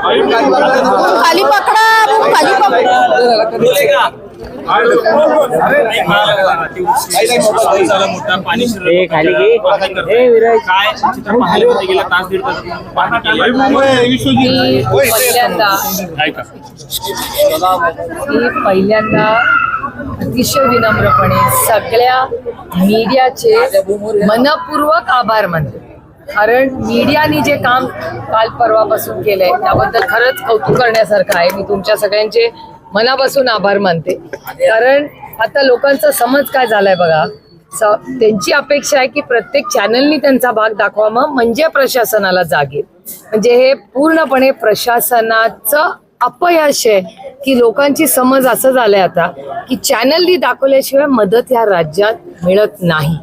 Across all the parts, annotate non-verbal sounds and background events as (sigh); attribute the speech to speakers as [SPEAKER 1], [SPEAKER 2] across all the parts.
[SPEAKER 1] खाली पकडा खाली
[SPEAKER 2] पहिल्यांदा अतिशय विनम्रपणे सगळ्या मीडियाचे मनपूर्वक आभार मानते. कारण मीडियानी जे काम काल परवापासून केलंय त्याबद्दल खरंच कौतुक करण्यासारखं आहे. मी तुमच्या सगळ्यांचे मनापासून आभार मानते. कारण आता लोकांचा समज काय झालाय बघा त्यांची अपेक्षा आहे की प्रत्येक चॅनलनी त्यांचा भाग दाखवावा म्हणजे प्रशासनाला जागेल म्हणजे हे पूर्णपणे प्रशासनाचं अपयश आहे की लोकांची समज असं झालंय आता की चॅनलनी दाखवल्याशिवाय मदत या राज्यात मिळत नाही.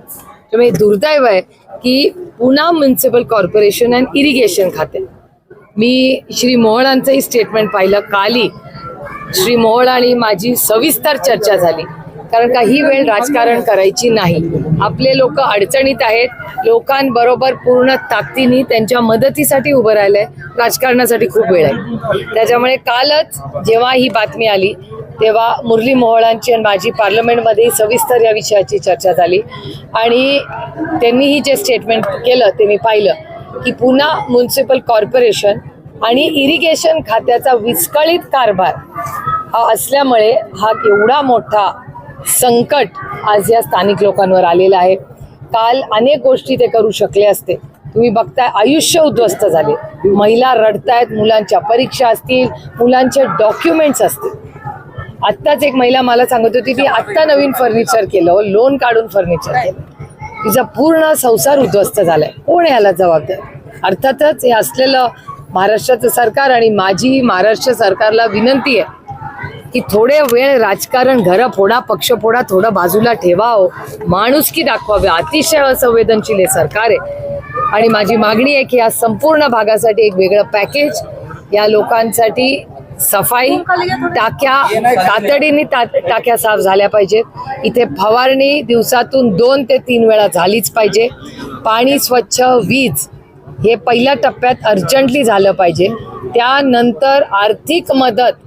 [SPEAKER 2] त्यामुळे दुर्दैव आहे की Poona municipal corporation and irrigation खाते. मी श्री मोहळांचंही स्टेटमेंट पाहिलं काली. श्री मोहळ आणि माझी सविस्तर चर्चा झाली. कारण का ही वेळ राजकारण करायची नाही. आपले लोक अडचणीत आहेत. लोकांबरोबर पूर्ण ताकदीने त्यांच्या मदतीसाठी उभं राहिलंय. राजकारणासाठी खूप वेळ आहे. त्याच्यामुळे कालच जेव्हा ही बातमी आली तेव्हा मुरली मोहळांची आणि माझी पार्लमेंटमध्ये सविस्तर या विषयाची चर्चा झाली. आणि त्यांनीही जे स्टेटमेंट केलं ते मी पाहिलं की पुन्हा म्युन्सिपल कॉर्पोरेशन आणि इरिगेशन खात्याचा विस्कळीत कारभार हा असल्यामुळे हा एवढा मोठा संकट आज या स्थानिक लोकांवर आलेला आहे. काल अनेक गोष्टी ते करू शकले असते. तुम्ही बघताय आयुष्य उद्ध्वस्त झाले. महिला रडतायत मुलांच्या परीक्षा असतील मुलांचे डॉक्युमेंट्स असतील. आत्ताच एक महिला मला सांगत होती ती आत्ता नवीन फर्निचर केलं हो, लोन काढून फर्निचर केलं. तिचा पूर्ण संसार उद्ध्वस्त झालाय. कोण याला जबाबदार? अर्थातच हे असलेलं महाराष्ट्राचं सरकार आणि माझी महाराष्ट्र सरकारला विनंती आहे की थोडे वेळ राजकारण घर फोडा पक्ष फोडा थोडं बाजूला ठेवावं हो. माणुसकी दाखवावे? अतिशय असंवेदनशील हे सरकार आहे. आणि माझी मागणी आहे की या संपूर्ण भागासाठी एक वेगळं पॅकेज या लोकांसाठी सफाई टाक्या तातडीने टाक्या साफ झाल्या पाहिजेत. इथे फवारणी दिवसातून दोन ते तीन वेळा झालीच पाहिजे. पाणी स्वच्छ वीज हे पहिल्या टप्प्यात अर्जंटली झालं पाहिजे. त्यानंतर आर्थिक मदत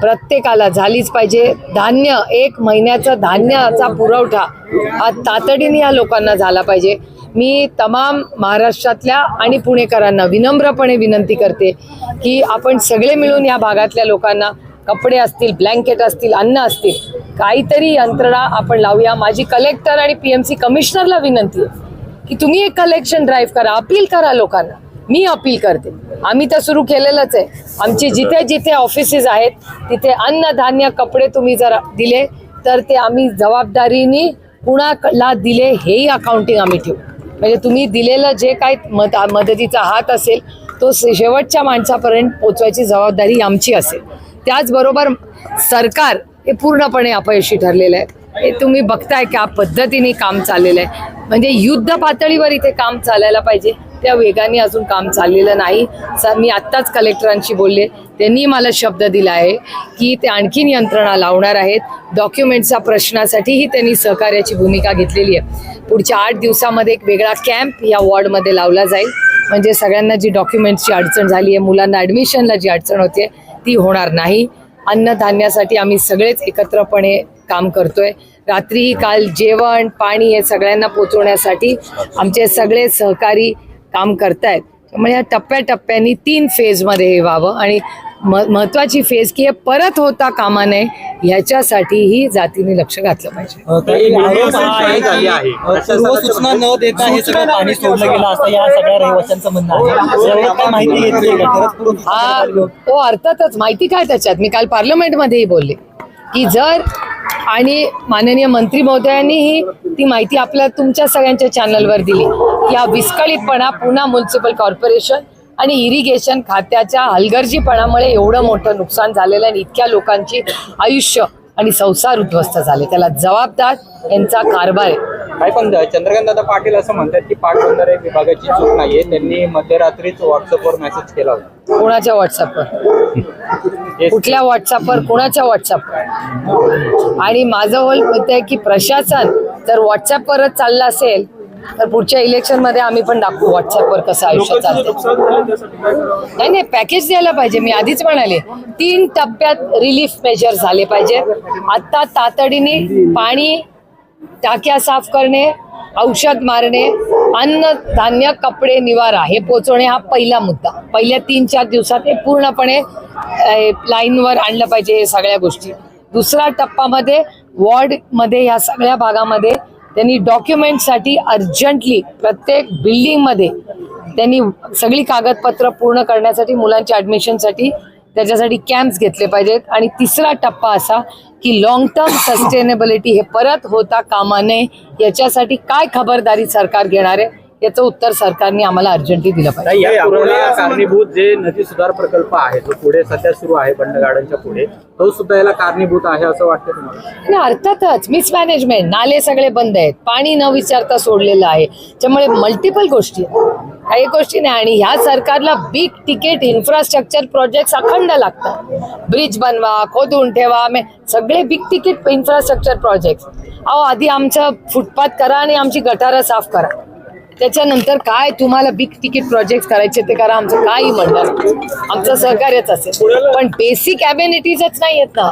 [SPEAKER 2] प्रत्येकाला झालीच पाहिजे. धान्य एक महिन्याचा धान्याचा पुरवठा हा तातडीने या लोकांना झाला पाहिजे. मी तमाम महाराष्ट्रातल्या आणि पुणेकरांना विनम्रपणे विनंती करते की आपण सगळे मिळून या भागातल्या लोकांना कपडे असतील ब्लँकेट असतील अन्न असतील काहीतरी यंत्रणा आपण लावूया. माझी कलेक्टर आणि पी एम सी कमिशनरला विनंती आहे की तुम्ही एक कलेक्शन ड्राईव्ह करा अपील करा लोकांना. मी अपील करते. आम्ही तर सुरू केलेलंच आहे. आमचे जिथे जिथे ऑफिसेस आहेत तिथे अन्न धान्य कपडे तुम्ही जर दिले तर ते आम्ही जबाबदारीने कुणाला दिले हेही अकाउंटिंग आम्ही ठेवू. म्हणजे तुम्ही दिलेलं जे काय मद मदतीचा हात असेल तो शेवटच्या माणसापर्यंत पोचवायची जबाबदारी आमची असेल. त्याचबरोबर सरकार हे पूर्णपणे अपयशी ठरलेलं आहे. हे तुम्ही बघताय त्या पद्धतीने काम चाललेलं आहे. म्हणजे युद्ध पातळीवर इथे काम चालायला पाहिजे. त्या वेगाने अजून काम चाललेलं नाही. सर मी आत्ताच कलेक्टरांशी बोलले. त्यांनी मला शब्द दिला आहे की ते आणखीन यंत्रणा लावणार आहेत. डॉक्युमेंटच्या प्रश्नासाठीही त्यांनी सहकार्याची भूमिका घेतलेली आहे. पुढच्या आठ दिवसामध्ये एक वेगळा कॅम्प या वॉर्डमध्ये लावला जाईल. म्हणजे सगळ्यांना जी डॉक्युमेंट्सची अडचण झाली आहे मुलांना ॲडमिशनला जी अडचण होते ती होणार नाही. अन्नधान्यासाठी आम्ही सगळेच एकत्रपणे काम करतोय. रात्रीही काल जेवण पाणी हे सगळ्यांना पोचवण्यासाठी आमचे सगळे सहकारी काम करतायत. त्यामुळे या टप्प्याटप्प्याने तीन फेजमध्ये हे व्हावं आणि म महत्वाची फेज की हे परत होता कामा नये ह्याच्यासाठीही जातीने लक्ष घातलं पाहिजे.
[SPEAKER 3] पूर्व सूचना न देता हे सगळं पाणी सोडलं गेलं असं या सगळ्या रहिवाशांचं म्हणणं आहे. यावर काय माहिती घेतली का? खरंच पूर्व सूचना
[SPEAKER 2] हा? हो अर्थातच. माहिती काय त्याच्यात? मी काल पार्लमेंटमध्येही बोलले की जर आणि माननीय मंत्री महोदयांनीही ती माहिती आपल्या तुमच्या सगळ्यांच्या चॅनलवर दिली. की हा विस्कळीतपणा पुन्हा म्युन्सिपल कॉर्पोरेशन आणि इरिगेशन खात्याच्या हलगर्जीपणामुळे एवढं मोठं नुकसान झालेलं आणि इतक्या लोकांची आयुष्य आणि संसार उद्ध्वस्त झाले. त्याला जबाबदार यांचा कारभार आहे.
[SPEAKER 4] काय पण चंद्रकांत पाटील असं म्हणतात की पाटबंधारे विभागाची चूक नाहीये. त्यांनी मध्यरात्रीच व्हॉट्सअपवर मेसेज केला होता.
[SPEAKER 2] कोणाच्या व्हॉट्सअपवर कुठल्या व्हॉट्सअपवर कोणाच्या व्हॉट्सअपवर आणि माझं होल मत आहे की प्रशासन जर व्हॉट्सअपवरच चाललं असेल तर पुढच्या इलेक्शनमध्ये आम्ही पण दाखवू व्हॉट्सअपवर कसं आयुष्य चालतं नाही नाही पॅकेज द्यायला पाहिजे. मी आधीच म्हणाले तीन टप्प्यात रिलीफ मेजर झाले पाहिजे. आता तातडीने पाणी टाक्या साफ करणे औषध मारणे अन्न धान्य कपडे निवारा हे पोचवणे हा पहिला मुद्दा. पहिल्या तीन चार दिवसात हे पूर्णपणे लाईनवर आणलं पाहिजे हे सगळ्या गोष्टी. दुसरा टप्पामध्ये वॉर्डमध्ये ह्या सगळ्या भागामध्ये त्यांनी डॉक्युमेंटसाठी अर्जंटली प्रत्येक बिल्डिंगमध्ये त्यांनी सगळी कागदपत्र पूर्ण करण्यासाठी मुलांच्या ॲडमिशनसाठी त्याच्यासाठी कॅम्प्स घेतले पाहिजेत. आणि तिसरा टप्पा असा की लॉंग टर्म सस्टेनेबिलिटी हे परत होता कामा नये. याच्यासाठी काय खबरदारी सरकार घेणार आहे? याचं उत्तर सरकारने आम्हाला अर्जंटली दिलं पाहिजे.
[SPEAKER 4] नाही, या कारणीभूत जे नदी सुधार प्रकल्प आहे जो पुढे सध्या सुरू आहे बंड गार्डनच्या पुढे तो सुद्धा याला कारणीभूत आहे असं वाटतं तुम्हाला?
[SPEAKER 2] आणि अर्थातच मिसमॅनेजमेंट नाले सगळे बंद आहेत पाणी न विचारता सोडलेलं आहे. त्यामुळे मल्टिपल गोष्टी आहेत. काही गोष्टी नाही आणि ह्या सरकारला बिग तिकीट इन्फ्रास्ट्रक्चर प्रोजेक्ट अखंड लागतात. ब्रिज बनवा खोदून ठेवा मे- सगळे बिग तिकीट इन्फ्रास्ट्रक्चर प्रोजेक्ट अहो आधी आमचं फुटपाथ करा आणि आमची गटारं साफ करा. त्याच्यानंतर काय तुम्हाला बिग तिकीट प्रोजेक्ट करायचे ते करा. आमचं काही म्हणणार आमचं सहकार्यच असेल. पण बेसिक अम्युनिटीजच नाही आहेत ना.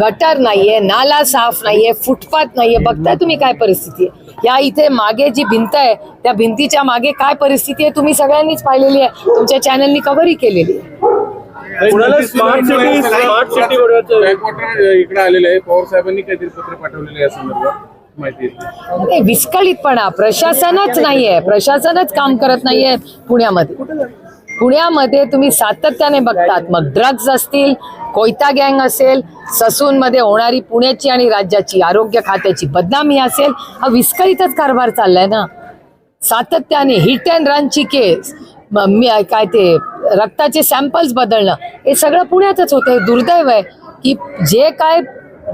[SPEAKER 2] गटर नाहीये नाला साफ नाहीये फुटपाथ नाहीये. बघताय तुम्ही काय परिस्थिती आहे? या इथे मागे जी भिंत आहे त्या भिंतीच्या मागे काय परिस्थिती आहे तुम्ही सगळ्यांनीच पाहिलेली आहे. तुमच्या चॅनलनी कव्हरही केलेली आहे.
[SPEAKER 5] पुण्याला स्मार्ट सिटी स्मार्ट सिटी बरोबर इकडे आलेलं आहे. पवार साहेबांनी काहीतरी पत्र पाठवलेलं आहे या संदर्भात. माहिती
[SPEAKER 2] नाही, विस्कळीतपणा प्रशासनच नाहीये प्रशासनच काम करत नाहीये पुण्यामध्ये. पुण्यामध्ये तुम्ही सातत्याने बघतात मग ड्रग्ज असतील कोयता गँग असेल ससूनमध्ये होणारी पुण्याची आणि राज्याची आरोग्य खात्याची बदनामी असेल हा विस्कळीतच कारभार चाललाय ना. सातत्याने हिट अँड रनची केस मी काय ते रक्ताचे सॅम्पल्स बदलणं हे सगळं पुण्यातच होतंय दुर्दैव आहे की जे काय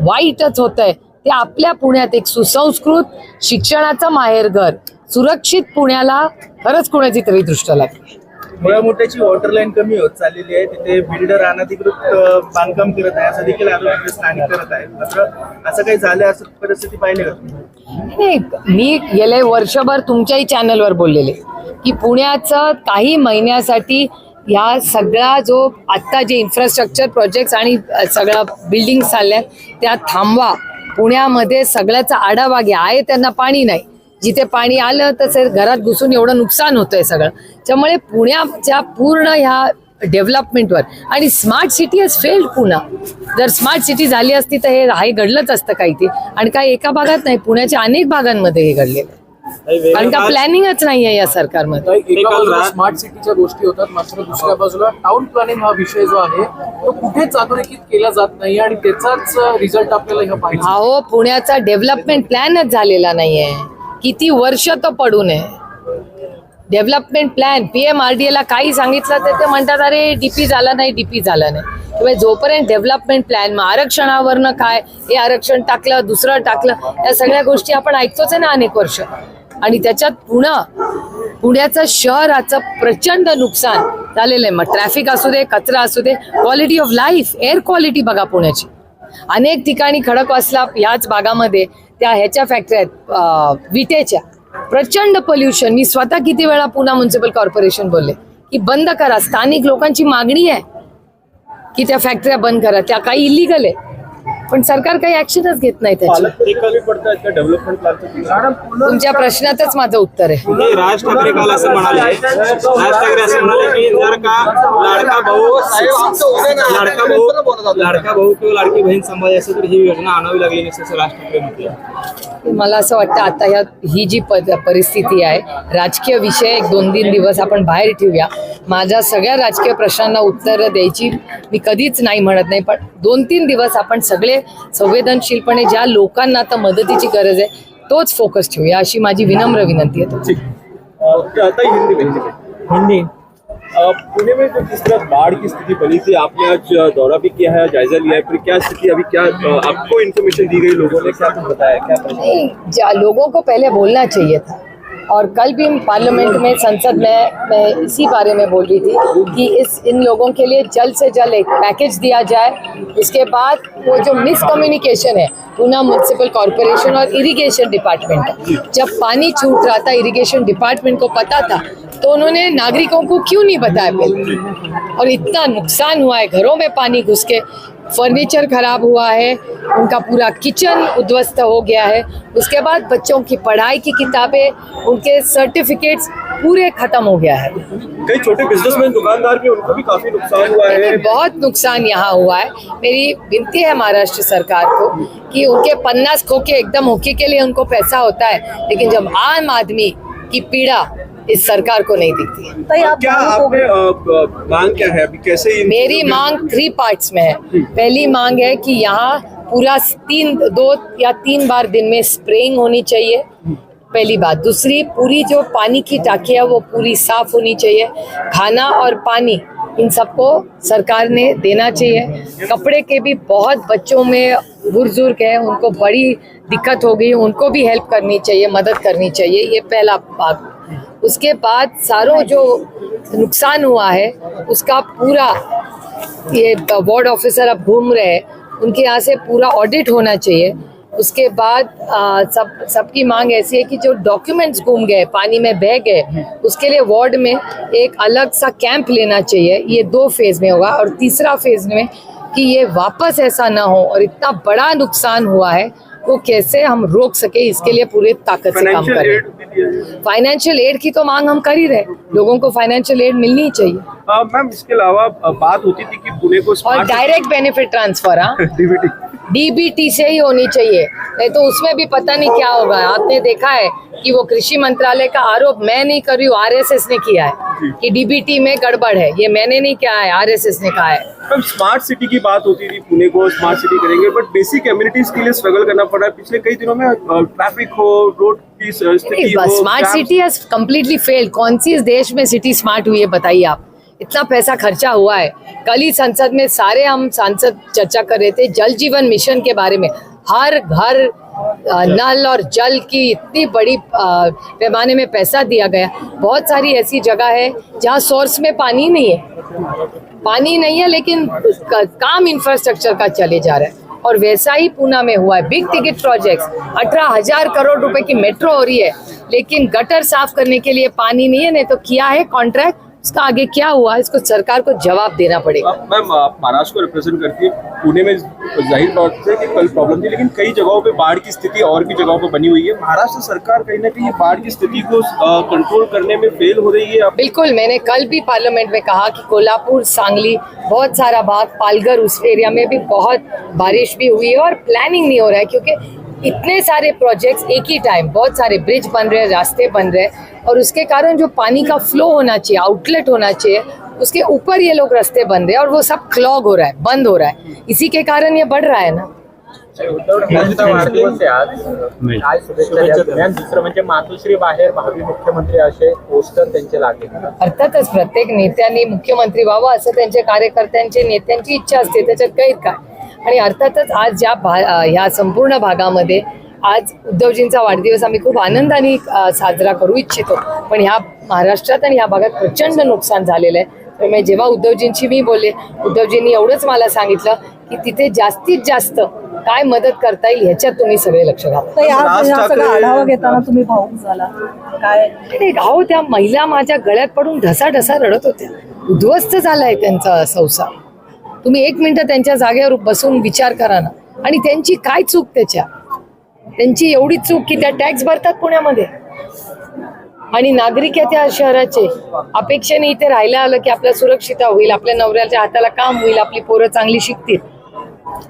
[SPEAKER 2] वाईटच होतंय ते आपल्या पुण्यात एक सुसंस्कृत शिक्षणाचं माहेरघर सुरक्षित पुण्याला खरंच कुणाची तरी दृष्ट लागते
[SPEAKER 6] मोठ्याची वॉटर लाईन कमी होत चाललेली आहे. तिथे बिल्डर अनधिकृत बांधकाम करत आहे. असं देखील आरोग्य स्थानिक करत मात्र असं काही झालं असं परिस्थिती पाहिली?
[SPEAKER 2] नाही मी गेले वर्षभर तुमच्याही चॅनलवर बोललेले की पुण्याचं काही महिन्यासाठी ह्या सगळा जो आत्ता जे इन्फ्रास्ट्रक्चर प्रोजेक्ट्स आणि सगळ्या बिल्डिंग चालल्या त्या थांबवा. पुण्यामध्ये सगळ्याचा आढावा घ्या आहे त्यांना पाणी नाही. जिथे पाणी आलं तसे घरात घुसून एवढं नुकसान होतंय सगळं. त्यामुळे पुण्याच्या पूर्ण ह्या डेव्हलपमेंटवर आणि smart city has failed Pune. जर स्मार्ट सिटी झाली असती तर हे हे घडलंच असतं काही ते. आणि काही एका भागात नाही पुण्याच्या अनेक भागांमध्ये हे घडलेलं आहे. कारण का प्लॅनिंगच नाही आहे या सरकारमध्ये.
[SPEAKER 7] एका बाजूला स्मार्ट सिटीच्या गोष्टी होतात. मात्र दुसऱ्या बाजूला टाउन प्लॅनिंग हा विषय जो आहे तो कुठेच अधोरेखित केला जात नाही आणि त्याचाच रिझल्ट आपल्याला पाहिजे
[SPEAKER 2] अहो पुण्याचा डेव्हलपमेंट प्लॅनच झालेला नाहीये. किती वर्ष तो पडून आहे development plan P M R D एला काही सांगितलं तर ते म्हणतात अरे डीपी झाला नाही डीपी झाला नाही. त्यामुळे जोपर्यंत डेव्हलपमेंट प्लॅन मग आरक्षणावरनं काय हे आरक्षण टाकलं दुसरं टाकलं या सगळ्या गोष्टी आपण ऐकतोच आहे ना अनेक वर्ष. आणि त्याच्यात पुणं पुण्याचं शहराचं प्रचंड नुकसान झालेलं आहे. मग ट्रॅफिक असू दे कचरा असू दे quality of life air quality बघा पुण्याची. अनेक ठिकाणी खडकवासला ह्याच भागामध्ये त्या ह्याच्या फॅक्टरी आहेत विटेच्या. प्रचंड पोल्युशन मी स्वतः किती वेळा पुन्हा म्युन्सिपल कॉर्पोरेशन बोलले की बंद करा. स्थानिक लोकांची मागणी आहे की त्या फॅक्टऱ्या बंद करा. त्या काही इलिगल आहे. पण सरकार काही ऍक्शनच घेत नाही त्याची. तुमच्या प्रश्नातच माझं उत्तर आहे.
[SPEAKER 5] राज ठाकरे काल असं म्हणाले. राज ठाकरे असं म्हणाले की जर का लाडका भाऊ लाडका भाऊ लाडका भाऊ किंवा लाडकी बहीण सांभाळली असेल तर ही योजना आणावी लागली नसते असं राज ठाकरे म्हटलं.
[SPEAKER 2] मला असं वाटतं आता ह्या ही जी परिस्थिती आहे राजकीय विषय एक दोन तीन दिवस आपण बाहेर ठेवूया. माझ्या सगळ्या राजकीय प्रश्नांना उत्तरं द्यायची मी कधीच नाही म्हणत नाही पण दोन तीन दिवस आपण सगळे संवेदनशीलपणे ज्या लोकांना आता मदतीची गरज आहे तोच फोकस ठेवूया. अशी माझी विनम्र विनंती आहे
[SPEAKER 5] आता हिंदी में
[SPEAKER 3] हिंदी
[SPEAKER 5] पुणे में जो जिस तरह बाढ़ की स्थिति बनी थी आपने आज दौरा भी किया है जायजा लिया है फिर क्या स्थिति अभी क्या आपको इन्फॉर्मेशन दी गई लोगों ने? क्या बताया क्या
[SPEAKER 2] लोगों को पहले बोलना चाहिए था। और कल भी हम पार्लियामेंट में, संसद में, मैं इसी बारे में बोल रही थी कि इस, इन लोगों के लिए जल्द से जल्द एक पैकेज दिया जाए। उसके बाद वो जो मिसकम्युनिकेशन है पूना म्यूनसिपल कॉरपोरेशन और इरिगेशन डिपार्टमेंट जब पानी छूट रहा था इरिगेशन डिपार्टमेंट को पता था तो उन्होंने नागरिकों को क्यों नहीं बताया पहले और इतना नुकसान हुआ है, घरों में पानी घुस के। फर्नीचर खराब हुआ है उनका पूरा किचन उद्ध्वस्त हो गया है। उसके बाद बच्चों की पढ़ाई की किताबें उनके सर्टिफिकेट्स पूरे खत्म हो गया है।
[SPEAKER 6] कई छोटे बिजनेसमैन दुकानदार भी उनको भी काफ़ी नुकसान हुआ
[SPEAKER 2] है। बहुत नुकसान यहाँ हुआ है। मेरी विनती है महाराष्ट्र सरकार को कि उनके पन्नास खोके एकदम होके के लिए उनको पैसा होता है लेकिन जब आम आदमी की पीड़ा इस सरकार को नहीं दिखती है।
[SPEAKER 1] आप
[SPEAKER 6] क्या आपने मांग क्या है? अभी कैसे इन
[SPEAKER 2] मेरी मांग थ्री पार्ट्स में है। पहली मांग है कि यहाँ पूरा तीन दो या तीन बार दिन में स्प्रेइंग होनी चाहिए। पहली बात। दूसरी पूरी जो पानी की टाकी है वो पूरी साफ़ होनी चाहिए। खाना और पानी इन सबको सरकार ने देना चाहिए। कपड़े के भी बहुत बच्चों में बुज़ुर्ग है उनको बड़ी दिक्कत हो गई उनको भी हेल्प करनी चाहिए मदद करनी चाहिए। ये पहला बात उसके बाद सारों जो नुकसान हुआ है उसका पूरा ये वार्ड ऑफिसर अब घूम रहे हैं। उनके यहाँ से पूरा ऑडिट होना चाहिए। उसके बाद आ, सब सबकी मांग ऐसी है कि जो डॉक्यूमेंट्स घूम गए पानी में बह गए उसके लिए वार्ड में एक अलग सा कैंप लेना चाहिए। ये दो फ़ेज़ में होगा और तीसरा फ़ेज़ में कि ये वापस ऐसा ना हो और इतना बड़ा नुकसान हुआ है वो कैसे हम रोक सके इसके लिए पूरे ताकत से काम करें। फाइनेंशियल एड की तो मांग हम कर ही रहे लोगों को फाइनेंशियल एड मिलनी ही चाहिए।
[SPEAKER 6] मैम इसके अलावा बात होती थी कि पुणे को
[SPEAKER 2] और डायरेक्ट बेनिफिट ट्रांसफ़र हाँ। (laughs)
[SPEAKER 6] डीबीटी
[SPEAKER 2] से ही होनी चाहिए। नहीं तो उसमें भी पता नहीं क्या होगा। आपने देखा है कि वो कृषि मंत्रालय का आरोप मैं नहीं कर रही हूँ आरएसएस ने किया है कि डीबीटी में गड़बड़ है। ये मैंने नहीं किया है आरएसएस ने कहा है।
[SPEAKER 6] मैम स्मार्ट सिटी की बात होती थी पुणे को स्मार्ट सिटी करेंगे बट बेसिक कम्युनिटीज के लिए स्ट्रगल करना पड़ा। है पिछले कई दिनों में ट्रैफ़िक हो रोड की स्थिति हो
[SPEAKER 2] smart city has completely failed कौन सी इस देश में सिटी स्मार्ट हुई है बताइए आप। इतना पैसा खर्चा हुआ है। कल ही संसद में सारे हम सांसद चर्चा कर रहे थे जल जीवन मिशन के बारे में। हर घर नल और जल की इतनी बड़ी पैमाने में पैसा दिया गया। बहुत सारी ऐसी जगह है जहाँ सोर्स में पानी नहीं है। पानी नहीं है लेकिन काम इंफ्रास्ट्रक्चर का चले जा रहा है। और वैसा ही पूना में हुआ है। बिग टिकट प्रोजेक्ट्स अठारह हज़ार करोड़ रुपए की मेट्रो हो रही है। लेकिन गटर साफ़ करने के लिए पानी नहीं है नहीं तो किया है कॉन्ट्रैक्ट उसका आगे क्या हुआ? इसको सरकार को जवाब देना पड़ेगा।
[SPEAKER 6] मैम आप महाराष्ट्र को रिप्रेजेंट करती है पुणे में ज़ाहिर बात है कि कल प्रॉब्लम थी लेकिन कई जगहों पे बाढ़ की स्थिति और भी जगहों पर बनी हुई है। महाराष्ट्र सरकार कहीं ना कहीं बाढ़ की स्थिति को कंट्रोल करने में फेल हो रही है। आप
[SPEAKER 2] बिल्कुल मैंने कल भी पार्लियामेंट में कहा कि कोल्हापुर सांगली बहुत सारा भाग पालघर उस एरिया में भी बहुत बारिश भी हुई है और प्लानिंग नहीं हो रहा है क्योंकि इतने सारे प्रोजेक्ट्स एक ही टाइम बहुत सारे ब्रिज बन रहे हैं रास्ते बन रहे हैं। और उसके कारण जो पानी का फ्लो होना चाहिए आउटलेट होना चाहिए उसके ऊपर ये लोग रास्ते बन रहे हैं और वो सब क्लॉग हो रहा है बंद हो रहा है। इसी के कारण ये बढ़ रहा है ना।
[SPEAKER 4] दुसरं म्हणजे मातोश्री बाहेर भावी मुख्यमंत्री असे पोस्टर त्यांचे लागले
[SPEAKER 2] अर्थातच प्रत्येक नेत्यांनी मुख्यमंत्री व्हावं असं त्यांच्या कार्यकर्त्यांची नेत्यांची इच्छा असते. त्याच्यात काही काय आणि अर्थातच आज ज्या भा ह्या संपूर्ण भागामध्ये आज उद्धवजींचा वाढदिवस आम्ही खूप आनंदाने साजरा करू इच्छितो. पण ह्या महाराष्ट्रात आणि ह्या भागात प्रचंड नुकसान झालेलं आहे. त्यामुळे जेव्हा उद्धवजींशी मी बोलले उद्धवजींनी एवढंच मला सांगितलं की तिथे जास्तीत जास्त काय मदत करता येईल ह्याच्यात तुम्ही सगळे लक्ष घाला.
[SPEAKER 1] हा आढावा घेताना तुम्ही भाऊक झाला. काय?
[SPEAKER 2] आणि अहो त्या महिला माझ्या गळ्यात पडून ढसा ढसा रडत होत्या. उद्ध्वस्त झालाय त्यांचा संसार. तुम्ही एक मिनिट त्यांच्या जागेवर बसून विचार करा ना. आणि त्यांची काय चूक त्याच्या? त्यांची एवढी चूक की त्या टॅक्स भरतात पुण्यामध्ये. आणि नागरिक या त्या शहराचे. अपेक्षेने इथे राहायला आलं की आपल्या सुरक्षिता होईल आपल्या नवऱ्याच्या हाताला काम होईल आपली पोरं चांगली शिकतील.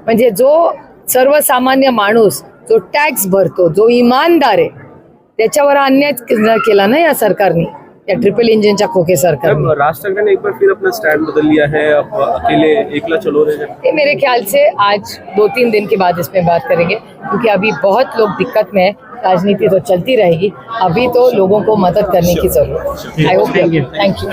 [SPEAKER 2] म्हणजे जो सर्वसामान्य माणूस जो टॅक्स भरतो जो इमानदार आहे त्याच्यावर अन्याय केला ना या सरकारने? या ट्रिपल इंजिनच्या खोके सरकारने
[SPEAKER 6] मैम राज ठाकरे ने एक बार फिर अपना स्टैंड बदल लिया है अब अकेले एकला चलो रहे हैं
[SPEAKER 2] ये मेरे ख्याल से आज दो तीन दिन के बाद इसमें बात करेंगे क्योंकि अभी बहुत लोग दिक्कत में है राजनीति तो चलती रहेगी अभी तो लोगों को मदद करने की ज़रूरत है आई होप थैंक यू